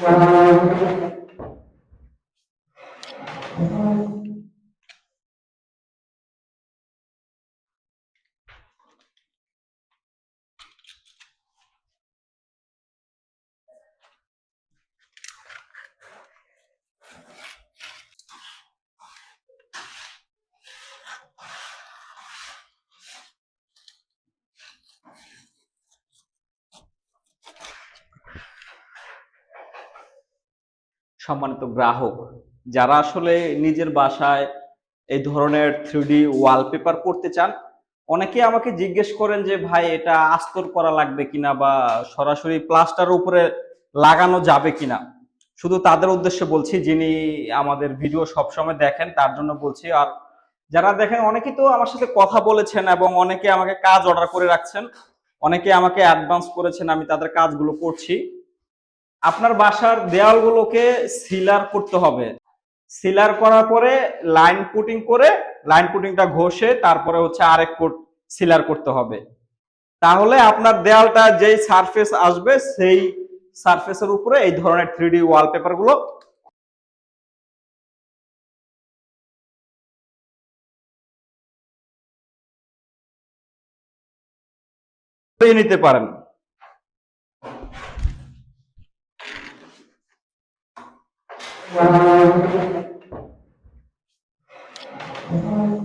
Thank you. সম্মানিত গ্রাহক, যারা আসলে নিজের বাসায় এই ধরনের থ্রিডি ওয়ালপেপার করতে চান, অনেকে আমাকে জিজ্ঞেস করেন যে, ভাই, এটা আস্তর করা লাগবে কিনা বা সরাসরি প্লাস্টার উপরে লাগানো যাবে কিনা? শুধু তাদের উদ্দেশ্যে বলছি, যিনি আমাদের ভিডিও সবসময় দেখেন, তার জন্য বলছি। আর যারা দেখেন, অনেকে তো আমার সাথে কথা বলেছেন এবং অনেকে আমাকে কাজ অর্ডার করে রাখছেন, অনেকে আমাকে অ্যাডভান্স করেছেন, আমি তাদের কাজগুলো করছি। আপনার বাসার দেওয়ালগুলোকে সিলার করতে হবে। সিলার করার পরে লাইন পুটিং করে, লাইন পুটিংটা ঘষে তারপরে হচ্ছে আরেক কোট সিলার করতে হবে। তাহলে আপনার দেওয়ালটা যেই সারফেস আসবে, সেই সারফেসের উপরে এই ধরনের থ্রিডি ওয়ালপেপারগুলো করে নিতে পারেন। Thank you.